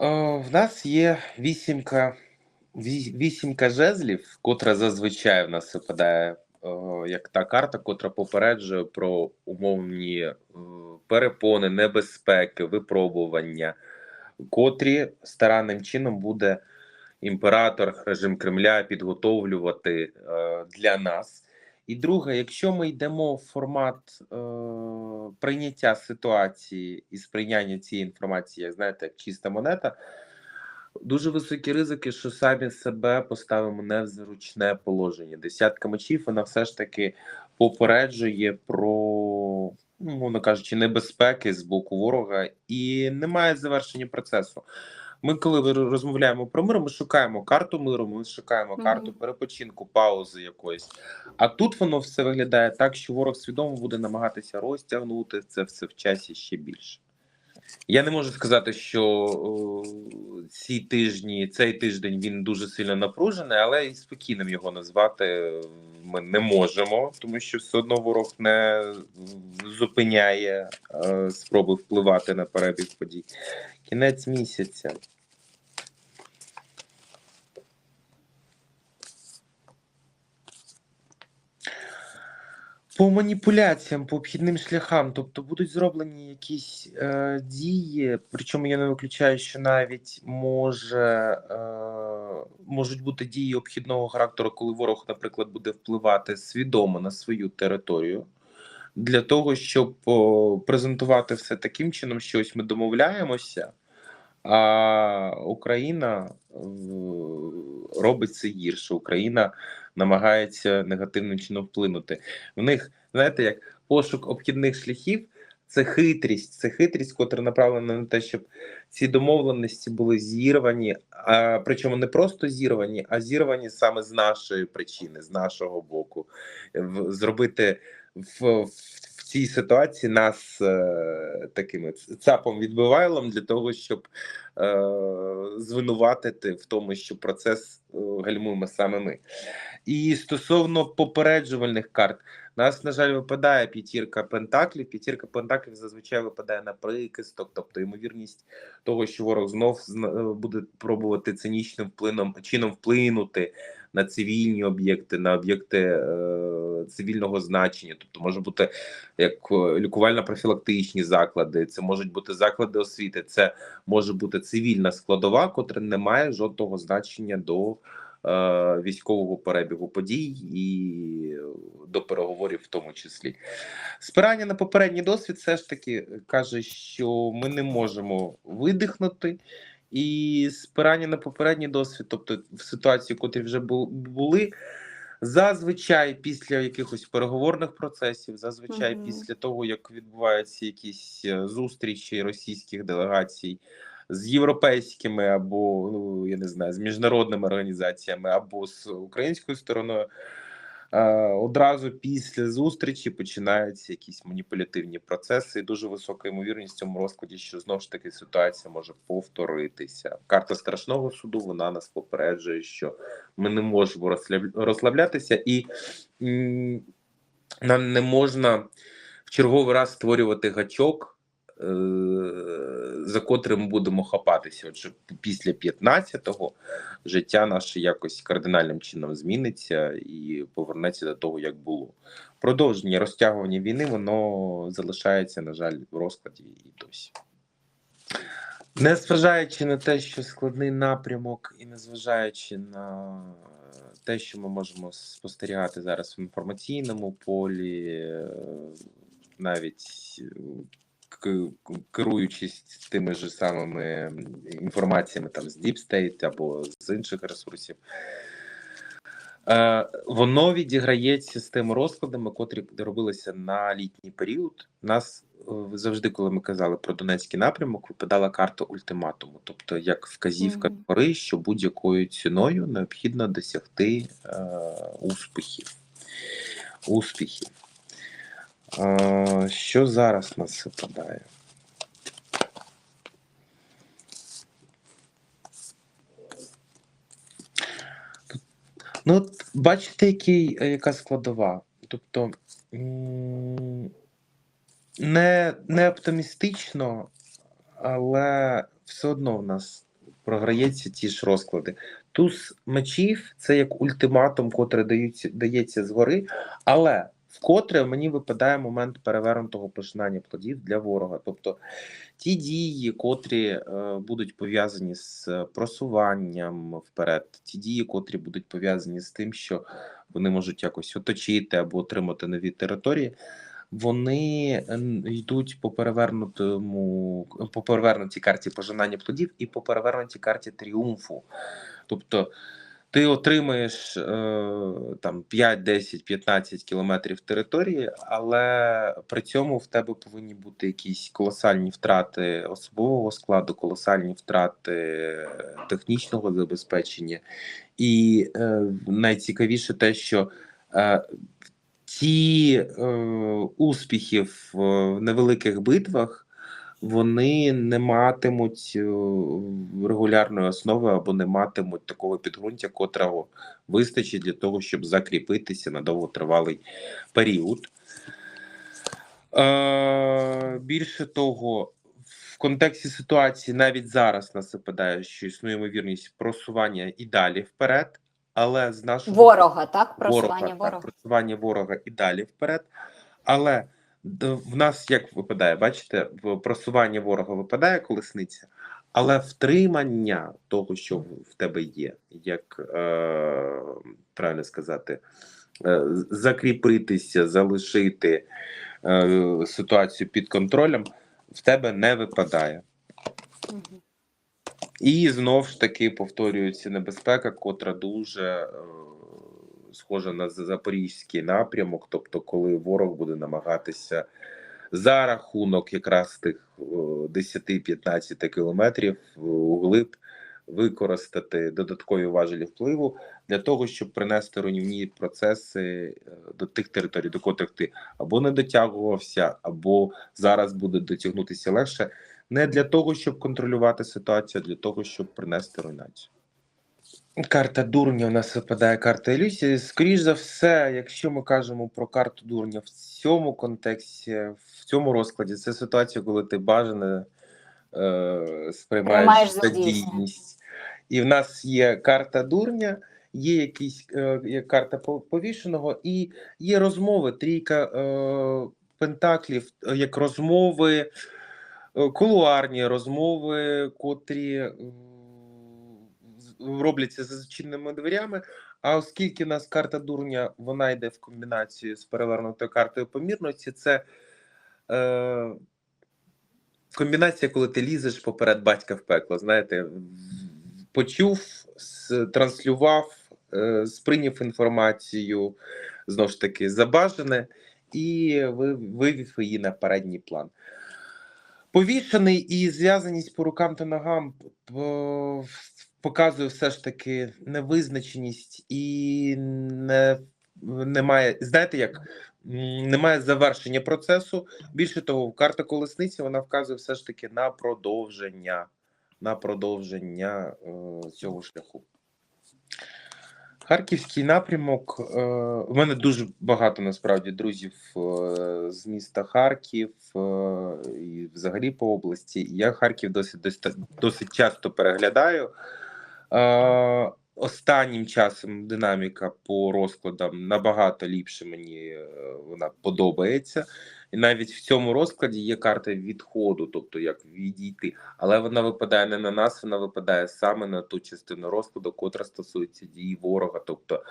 В нас є вісімка, ві- вісімка жезлів, котра зазвичай в нас випадає як та карта, котра попереджує про умовні е, перепони, небезпеки, випробування, котрі старанним чином буде імператор, режим Кремля підготовлювати е, для нас. І друге, якщо ми йдемо в формат е, прийняття ситуації і сприйняття цієї інформації, як знаєте, як чиста монета, дуже високі ризики, що самі себе поставимо не в зручне положення. Десятка мечів вона все ж таки попереджує про, ну, мовно кажучи, небезпеки з боку ворога і немає завершення процесу. Ми, коли розмовляємо про мир, ми шукаємо карту миру, ми шукаємо Мгм. карту перепочинку, паузи якоїсь. А тут воно все виглядає так, що ворог свідомо буде намагатися розтягнути це все в часі ще більше. Я не можу сказати, що о, ці тижні, цей тиждень він дуже сильно напружений, але і спокійним його назвати ми не можемо, тому що все одно ворог не зупиняє е, спроби впливати на перебіг подій. Кінець місяця. По маніпуляціям, по обхідним шляхам, тобто будуть зроблені якісь е, дії, причому я не виключаю, що навіть може, е, можуть бути дії обхідного характеру, коли ворог, наприклад, буде впливати свідомо на свою територію, для того, щоб о, презентувати все таким чином, що ось ми домовляємося, а Україна е, робить це гірше. Україна намагається негативним чином вплинути. В них, знаєте, як пошук обхідних шляхів, це хитрість, це хитрість, котра направлена на те, щоб ці домовленості були зірвані, а причому не просто зірвані, а зірвані саме з нашої причини, з нашого боку, В- зробити в, в, в цій ситуації нас е, такими цапом відбивайлом для того, щоб е, звинуватити в тому, що процес е, гальмуємо саме ми. І стосовно попереджувальних карт, нас, на жаль, випадає п'ятірка пентаклів. П'ятірка пентаклів зазвичай випадає на прикисток, тобто ймовірність того, що ворог знов буде пробувати цинічним вплином чином вплинути на цивільні об'єкти, на об'єкти е, цивільного значення. Тобто може бути як е, лікувально-профілактичні заклади, це можуть бути заклади освіти, це може бути цивільна складова, котра не має жодного значення до е, військового перебігу подій і до переговорів, в тому числі. Спирання на попередній досвід все ж таки каже, що ми не можемо видихнути. І спирання на попередній досвід, тобто в ситуації, котрі вже були, зазвичай після якихось переговорних процесів, зазвичай Мгм. після того, як відбуваються якісь е, зустрічі російських делегацій з європейськими або ну я не знаю, з міжнародними організаціями, або з українською стороною. Е, Одразу після зустрічі починаються якісь маніпулятивні процеси, і дуже висока ймовірність в цьому розкладі, що знову ж таки ситуація може повторитися. Карта страшного суду вона нас попереджує, що ми не можемо розслаб- розслаблятися, і нам не можна в черговий раз створювати гачок, за котрим будемо хапатися. Отже, після 15-го життя наше якось кардинальним чином зміниться і повернеться до того, як було. Продовження розтягування війни воно залишається, на жаль, в розкладі і досі. Незважаючи на те, що складний напрямок, і незважаючи на те, що ми можемо спостерігати зараз в інформаційному полі, е, навіть е, керуючись тими ж самими інформаціями там з Deep State або з інших ресурсів, Е, воно відіграється з тими розкладами, котрі робилися на літній період. Нас е, завжди, коли ми казали про Донецький напрямок, випадала карта ультиматуму, тобто як вказівка Мгм. гори, що будь-якою ціною необхідно досягти е, успіхів. Успіхів. Що зараз нас випадає? Ну, от бачите, який, е, яка складова. Тобто не, не оптимістично, але все одно в нас програється ті ж розклади. Туз мечів це як ультиматум, котрий дається, дається згори, але вкотре мені випадає момент перевернутого пожинання плодів для ворога. Тобто ті дії, котрі е, будуть пов'язані з просуванням вперед, ті дії, котрі будуть пов'язані з тим, що вони можуть якось оточити або отримати нові території. Вони йдуть по перевернутому по перевернутій карті пожинання плодів і по перевернутій карті тріумфу. Тобто ти отримаєш е, там 5, 10, 15 кілометрів території, але при цьому в тебе повинні бути якісь колосальні втрати особового складу, колосальні втрати е, технічного забезпечення. І е, найцікавіше те, що е, ті е, успіхи в невеликих битвах вони не матимуть е, регулярної основи або не матимуть такого підґрунтя, котрого вистачить для того, щоб закріпитися на довготривалий період. Е, більше того, в контексті ситуації навіть зараз нас западає, що існує ймовірність просування і далі вперед, але з нашого Ворога, так? Просування ворога, ворога. Так, просування ворога і далі вперед. Але в нас як випадає, бачите, в просування ворога випадає колесниця, але втримання того, що в тебе є, як е, правильно сказати, е, закріпитися, залишити е, ситуацію під контролем, в тебе не випадає. І знов ж таки повторюється небезпека, котра дуже е, схожа на запорізький напрямок, тобто, коли ворог буде намагатися за рахунок якраз тих е, 10-15 кілометрів е, углиб використати додаткові важелі впливу для того, щоб принести руйнівні процеси е, до тих територій, до котрих ти або не дотягувався, або зараз буде дотягнутися легше не для того, щоб контролювати ситуацію, а для того, щоб принести руйнацію. Карта дурня у нас випадає карта ілюзії. Скоріш за все, якщо ми кажемо про карту дурня в цьому контексті, в цьому розкладі, це ситуація, коли ти бажане е, сприймаєш Приймаєш за за дійсність. І в нас є карта дурня, є якісь е, є карта повішеного, і є розмови, трійка е, пентаклів, е, як розмови, е, кулуарні розмови, котрі е, робляться за зачиненими дверями. А оскільки у нас карта дурня, вона йде в комбінацію з перевернутою картою помірності, це е, комбінація, коли ти лізеш поперед батька в пекло. Знаєте, почув, транслював, е, сприйняв інформацію, знову ж таки, забажане, і вивів її на передній план. Повішений і зв'язаність по рукам та ногам показує все ж таки невизначеність і не, немає, знаєте як, немає завершення процесу. Більше того, карта колесниці вона вказує все ж таки на продовження, на продовження е, цього шляху. Харківський напрямок. Е, у мене дуже багато насправді друзів е, з міста Харків е, і взагалі по області. Я Харків досить, досить часто переглядаю. Е, останнім часом динаміка по розкладам набагато ліпше мені е, вона подобається. І навіть в цьому розкладі є карта відходу, тобто як відійти, але вона випадає не на нас, вона випадає саме на ту частину розкладу, котра стосується дії ворога. Тобто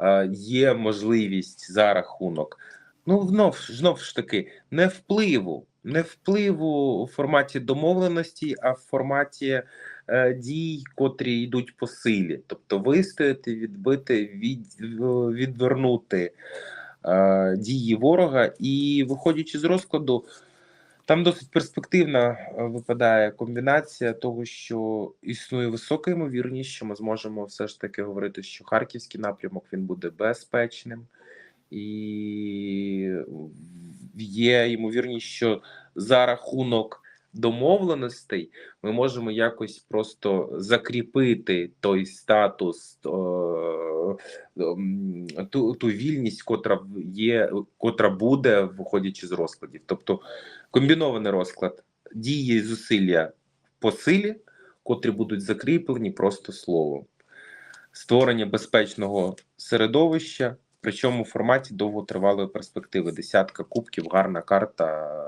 е, є можливість за рахунок. Ну, знов, знов ж таки, не впливу, не впливу у форматі домовленості, а в форматі дій, котрі йдуть по силі. Тобто вистояти, відбити, від, відвернути е, дії ворога. І виходячи з розкладу, там досить перспективна е, випадає комбінація того, що існує висока ймовірність, що ми зможемо все ж таки говорити, що харківський напрямок він буде безпечним, і є ймовірність, що за рахунок домовленостей ми можемо якось просто закріпити той статус, е, ту, ту вільність, котра є, котра буде, виходячи з розкладів. Тобто комбінований розклад дії зусилля по силі, котрі будуть закріплені просто словом. Створення безпечного середовища, причому в форматі довготривалої перспективи. Десятка кубків, гарна карта,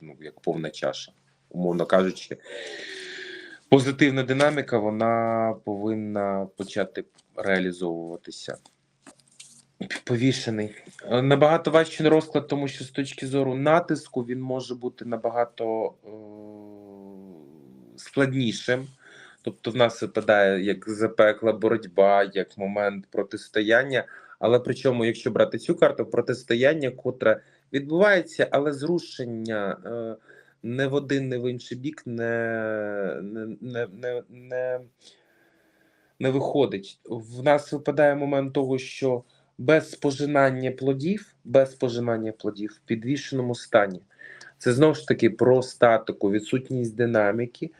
ну як повна чаша, умовно кажучи. Позитивна динаміка вона повинна почати реалізовуватися. Повішений. Набагато важчий розклад, тому що з точки зору натиску він може бути набагато е- складнішим. Тобто, в нас випадає як запекла боротьба, як момент протистояння. Але причому, якщо брати цю карту, протистояння, котре відбувається, але зрушення е- не в один, не в інший бік не, не, не, не, не, не виходить. В нас випадає момент того, що без пожинання плодів, без пожинання плодів в підвішеному стані. Це знову ж таки про статику, відсутність динаміки.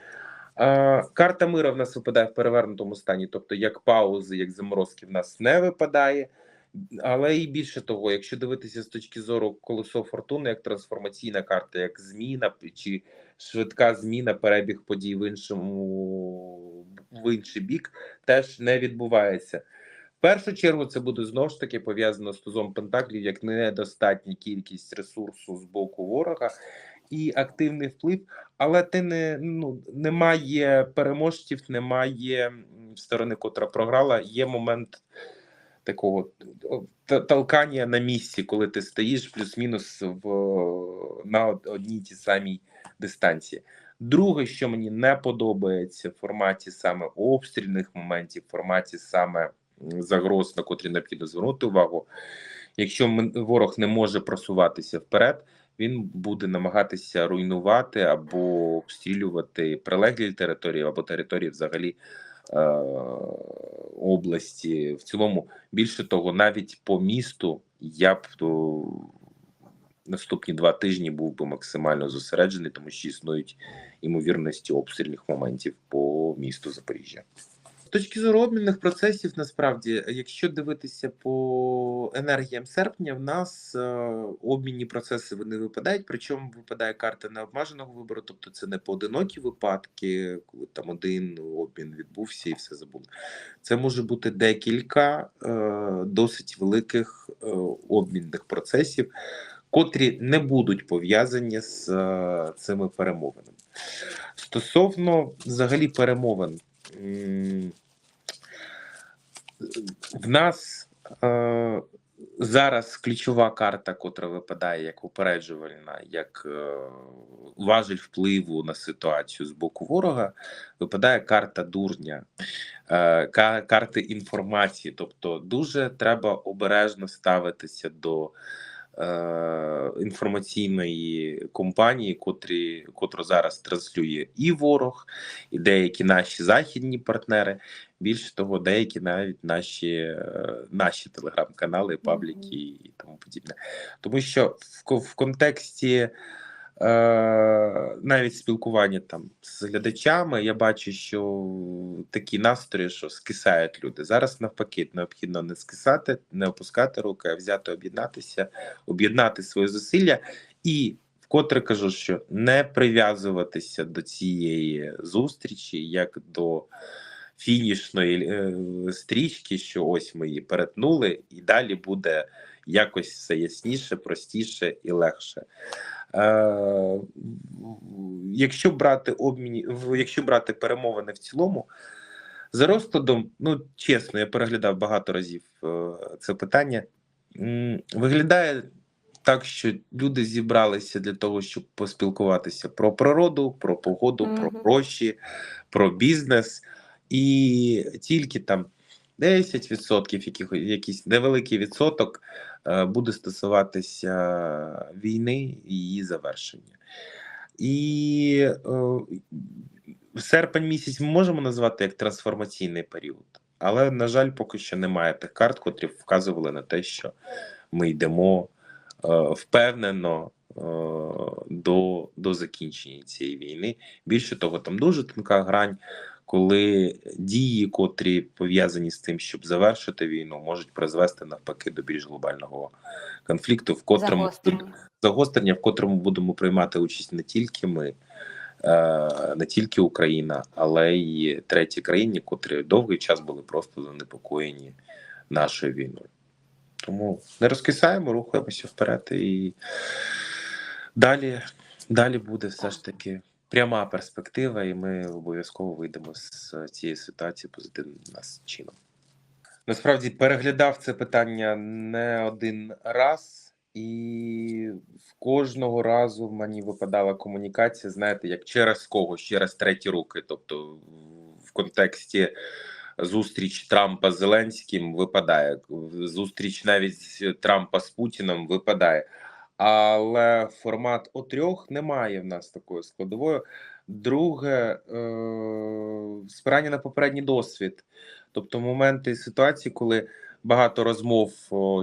А, карта мира в нас випадає в перевернутому стані, тобто як паузи, як заморозки в нас не випадає. Але і більше того, якщо дивитися з точки зору колесо фортуни, як трансформаційна карта, як зміна чи швидка зміна, перебіг подій в іншому в інший бік, теж не відбувається. В першу чергу це буде знову ж таки пов'язано з тузом Пентаклів як недостатня кількість ресурсу з боку ворога і активний вплив, але ти не ну немає переможців, немає сторони, котра програла. Є момент такого та- толкання на місці, коли ти стоїш плюс-мінус в на одній тій самій дистанції. Друге, що мені не подобається в форматі саме обстрільних моментів, в форматі саме загроз, на котрі необхідно звернути увагу. Якщо ворог не може просуватися вперед, він буде намагатися руйнувати або обстрілювати прилеглі території або території взагалі області. В цілому, більше того, навіть по місту я б то, наступні два тижні був би максимально зосереджений, тому що існують імовірності обстрільних моментів по місту Запоріжжя. Точки зору обмінних процесів, насправді, якщо дивитися по енергіям серпня, в нас е, обмінні процеси вони випадають. Причому випадає карта необмеженого вибору, тобто це не поодинокі випадки, коли там один обмін відбувся і все забули. Це може бути декілька е, досить великих е, обмінних процесів, котрі не будуть пов'язані з цими перемовинами. Стосовно взагалі перемовин. В нас е, зараз ключова карта, котра випадає як упереджувальна, як е, важель впливу на ситуацію з боку ворога, випадає карта дурня, е, карти інформації. Тобто, дуже треба обережно ставитися до е, інформаційної компанії, котрі, котру зараз транслює і ворог, і деякі наші західні партнери. Більше того, деякі навіть наші, е, наші телеграм-канали, пабліки і тому подібне. Тому що в, в контексті навіть спілкування там з глядачами, я бачу, що такі настрої, що скисають люди. Зараз навпаки, необхідно не скисати, не опускати руки, а взяти, об'єднатися, об'єднати свої зусилля і. Вкотре кажу, що не прив'язуватися до цієї зустрічі як до фінішної е, стрічки, що ось ми її перетнули, і далі буде якось все ясніше, простіше і легше. Е, якщо брати обміні, якщо брати перемовини в цілому, за розкладом, ну чесно, я переглядав багато разів е, це питання. Виглядає так, що люди зібралися для того, щоб поспілкуватися про природу, про погоду, про гроші, про бізнес, і тільки там 10%, яких, якийсь невеликий відсоток е, буде стосуватися війни і її завершення. І е, серпень місяць ми можемо назвати як трансформаційний період, але, на жаль, поки що немає тих карт, котрі вказували на те, що ми йдемо е, впевнено до, до закінчення цієї війни. Більше того, там дуже тонка грань, коли дії, котрі пов'язані з тим, щоб завершити війну, можуть призвести навпаки до більш глобального конфлікту, в котрому Загострення. загострення, в котрому будемо приймати участь не тільки ми, е, не тільки Україна, але й треті країни, котрі довгий час були просто занепокоєні нашою війною. Тому не розкисаємо, рухаємося вперед і далі, далі буде все ж таки пряма перспектива, і ми обов'язково вийдемо з цієї ситуації позитивним чином. Насправді переглядав це питання не один раз, і в кожного разу мені випадала комунікація, знаєте, як через когось, через треті руки. Тобто, в контексті зустріч Трампа з Зеленським випадає, зустріч навіть Трампа з Путіном випадає. Але формат о трьох немає в нас такої складової. Друге, е, спирання на попередній досвід. Тобто моменти ситуації, коли багато розмов,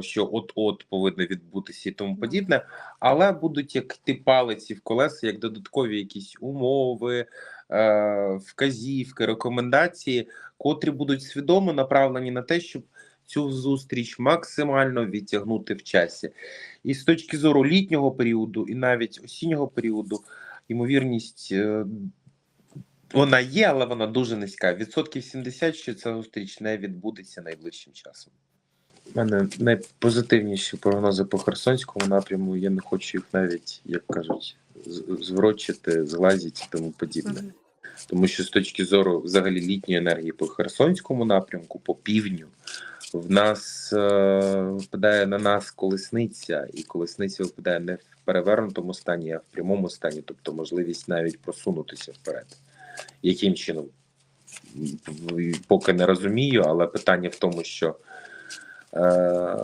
що от-от повинно відбутися і тому подібне, але будуть як ті палиці в колеса, як додаткові якісь умови, е, вказівки, рекомендації, котрі будуть свідомо направлені на те, щоб цю зустріч максимально відтягнути в часі. І з точки зору літнього періоду, і навіть осіннього періоду, ймовірність. е, вона є, але вона дуже низька. Відсотків 70, що ця зустріч не відбудеться найближчим часом. У мене найпозитивніші прогнози по Херсонському напряму. Я не хочу їх навіть, як кажуть, зворочити, зглазити і тому подібне. Тому що з точки зору взагалі літньої енергії по Херсонському напрямку, по півдню, в нас е, випадає на нас колесниця, і колесниця випадає не в перевернутому стані, а в прямому стані, тобто можливість навіть просунутися вперед. Яким чином? Поки не розумію, але питання в тому, що е,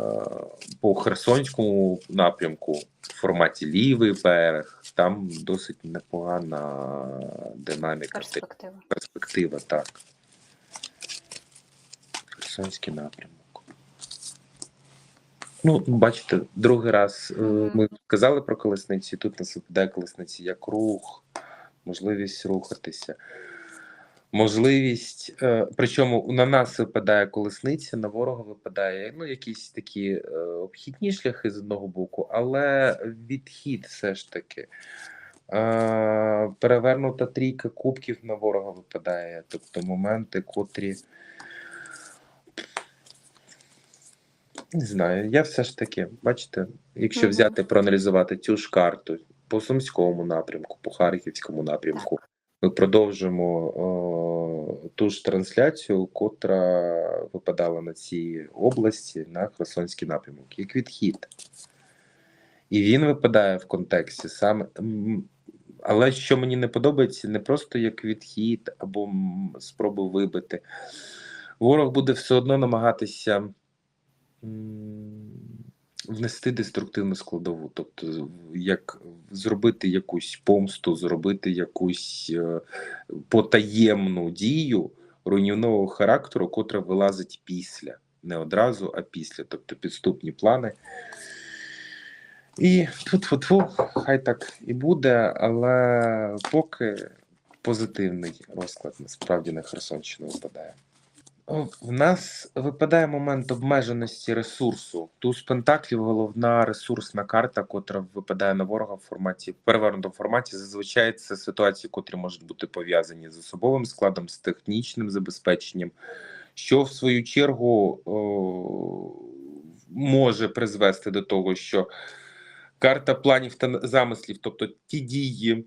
по Херсонському напрямку в форматі лівий берег, там досить непогана динаміка Перспектива. перспектива, так. Херсонський напрямок. Ну, бачите, другий раз е, ми казали про колесниці, тут нас випадає колесниці як рух, можливість рухатися. Можливість, е, причому на нас випадає колесниця, на ворога випадає ну, якісь такі е, обхідні шляхи з одного боку, але відхід все ж таки. Перевернута трійка кубків на ворога випадає. Тобто моменти, котрі. Не знаю, я все ж таки, бачите, якщо Мгм. взяти проаналізувати цю ж карту по Сумському напрямку, по Харківському напрямку, ми продовжимо о, ту ж трансляцію, котра випадала на цій області на Херсонський напрямок, як відхід. І він випадає в контексті саме. Але що мені не подобається, не просто як відхід або м, спроби вибити. Ворог буде все одно намагатися внести деструктивну складову, тобто як зробити якусь помсту, зробити якусь е, потаємну дію руйнівного характеру, котра вилазить після, не одразу, а після, тобто підступні плани. І тут хай так і буде, але поки позитивний розклад насправді на Херсонщину випадає. В нас випадає момент обмеженості ресурсу. Туз Пентаклів головна ресурсна карта, котра випадає на ворога в форматі перевернутому форматі. Зазвичай це ситуації, котрі можуть бути пов'язані з особовим складом, з технічним забезпеченням, що в свою чергу о, може призвести до того, що карта планів та замислів, тобто ті дії,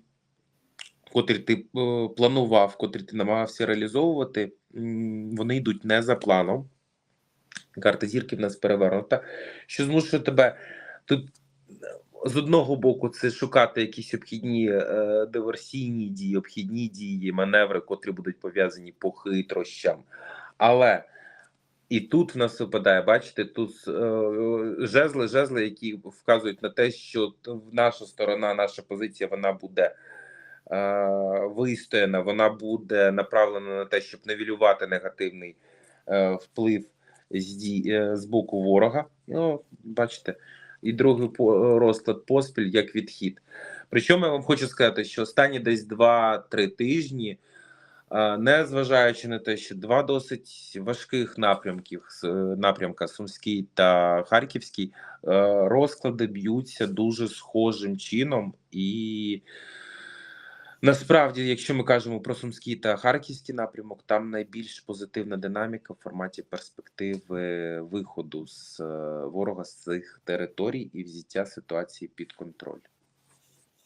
котрі ти е, планував, котрі ти намагався реалізовувати, вони йдуть не за планом. Карта зірки в нас перевернута, що змушує тебе тут з одного боку це шукати якісь обхідні е, диверсійні дії, обхідні дії, маневри, котрі будуть пов'язані по хитрощам. Але і тут в нас випадає, бачите, тут е, жезли, жезли, які вказують на те, що наша сторона, наша позиція, вона буде вистояна, вона буде направлена на те, щоб невілювати негативний е, вплив е, з боку ворога. Ну, бачите, і другий розклад поспіль як відхід. Причому я вам хочу сказати, що останні десь 2-3 тижні. Е, Не зважаючи на те, що два досить важких напрямків е, напрямка Сумський та Харківський, е, розклади б'ються дуже схожим чином, і Насправді, якщо ми кажемо про Сумський та Харківський напрямок, там найбільш позитивна динаміка в форматі перспективи виходу з е, ворога з цих територій і взяття ситуації під контроль.